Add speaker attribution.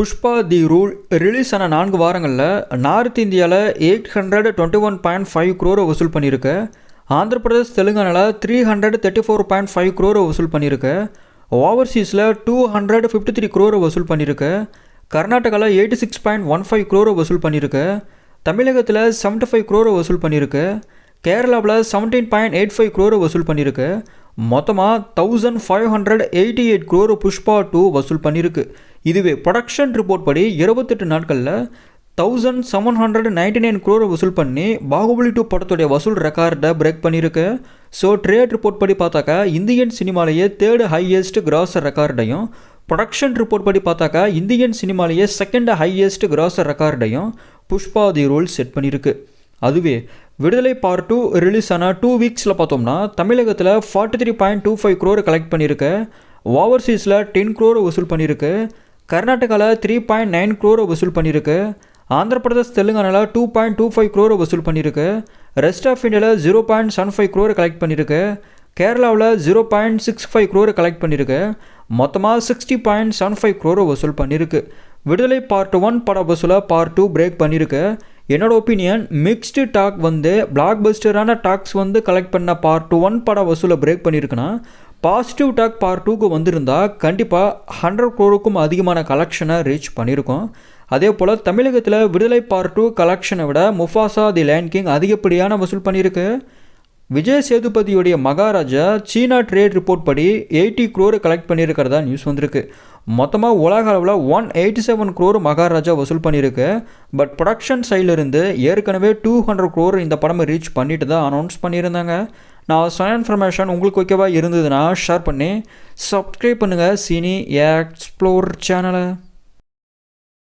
Speaker 1: Pushpa the rule release ஆன நான்கு வாரங்களில் நார்த் இந்தியாவில் eight hundred twenty one point five குரோரை வசூல் பண்ணியிருக்கு. ஆந்திர பிரதேஷ் தெலுங்கானாவில் three hundred thirty four point five குரோரை வசூல் பண்ணியிருக்கு. ஓவர்சீஸில் டூ ஹண்ட்ரட் ஃபிஃப்டி த்ரீ குரோரை வசூல் பண்ணியிருக்கு. கர்நாடகாவில் eighty six point one five குரோரை வசூல் பண்ணியிருக்கு. தமிழகத்தில் செவன்ட்டி ஃபைவ் குரோரை வசூல் பண்ணியிருக்கு. கேரளாவில் செவன்டீன் பாயிண்ட் எயிட் ஃபைவ் குரோரை வசூல் பண்ணியிருக்கு. மொத்தமாக thousand five hundred eighty eight crore Pushpa two வசூல் பண்ணியிருக்கு இதுவே ப்ரொடக்ஷன் ரிப்போர்ட் படி இருபத்தெட்டு நாட்களில் thousand seven hundred ninety nine க்ரோரை வசூல் பண்ணி பாகுபலி டூ படத்துடைய வசூல் ரெக்கார்டை பிரேக் பண்ணியிருக்கு ஸோ ட்ரேட் ரிப்போர்ட் படி பார்த்தாக்கா இந்தியன் சினிமாலேயே தேர்டு ஹையஸ்ட் கிராசர் ரெக்கார்டையும் ப்ரொடக்ஷன் ரிப்போர்ட் படி பார்த்தாக்கா இந்தியன் சினிமாலேயே செகண்ட் ஹையஸ்ட் கிராசர் ரெக்கார்டையும் புஷ்பா தி ரூல் செட் பண்ணியிருக்கு அதுவே விடுதலை பார்ட் டூ ரிலீஸ் ஆன டூ வீக்ஸில் பார்த்தோம்னா தமிழகத்தில் forty three point two five crore collect பண்ணியிருக்கு ஓவர்சீஸில் டென் க்ரோர் வசூல் பண்ணியிருக்கு. கர்நாடகாவில் த்ரீ பாயிண்ட் நைன் க்ரோரை வசூல் பண்ணியிருக்கு. ஆந்திர பிரதேஷ் தெலுங்கானாவில் டூ பாயிண்ட் டூ ஃபைவ் க்ரோரை வசூல் பண்ணியிருக்கு. ரெஸ்ட் ஆஃப் இந்தியாவில் ஜீரோ பாயிண்ட் செவன் ஃபைவ் க்ரோரை கலெக்ட் பண்ணியிருக்கு. கேரளாவில் ஜீரோ பாயிண்ட் சிக்ஸ் ஃபைவ் க்ரோரை கலெக்ட் பண்ணியிருக்கு. மொத்தமாக சிக்ஸ்டி பாயிண்ட் செவன் ஃபைவ் க்ரோரை வசூல் பண்ணியிருக்கு. விடுதலை பார்ட் ஒன் பட வசூலை பார்ட் டூ பிரேக் பண்ணியிருக்கு. என்னோட ஒப்பீனியன் மிக்ஸ்டு டாக் வந்து பிளாக் பஸ்டரான டாக்ஸ் வந்து கலெக்ட் பண்ண பார்ட் ஒன் பட வசூலை பிரேக் பண்ணியிருக்குன்னா பாசிட்டிவ் டாக் பார்ட் டூக்கு வந்திருந்தால் கண்டிப்பாக ஹண்ட்ரட் க்ரோருக்கும் அதிகமான கலெக்ஷனை ரீச் பண்ணியிருக்கோம் அதே போல் தமிழகத்தில் விடுதலை பார்ட் டூ கலெக்ஷனை விட முஃபாசா தி லேண்ட் கிங் அதிகப்படியான வசூல் பண்ணியிருக்கு விஜய் சேதுபதியுடைய மகாராஜா சீனா ட்ரேட் ரிப்போர்ட் படி எயிட்டி க்ரோர் கலெக்ட் பண்ணியிருக்கிறதா நியூஸ் வந்திருக்கு. மொத்தமாக உலக அளவில் one eighty seven crore Maharaja வசூல் பண்ணியிருக்கு. பட் ப்ரொடக்ஷன் சைட்லேருந்து ஏற்கனவே டூ ஹண்ட்ரட் க்ரோர் இந்த படம் ரீச் பண்ணிட்டு தான் அனௌன்ஸ் பண்ணியிருந்தாங்க. நான் சொன்ன இன்ஃபர்மேஷன் உங்களுக்கு ஓகேவாக இருந்ததுன்னா ஷேர் பண்ணி சப்ஸ்கிரைப் பண்ணுங்கள் சினி எக்ஸ்ப்ளோர் சேனலை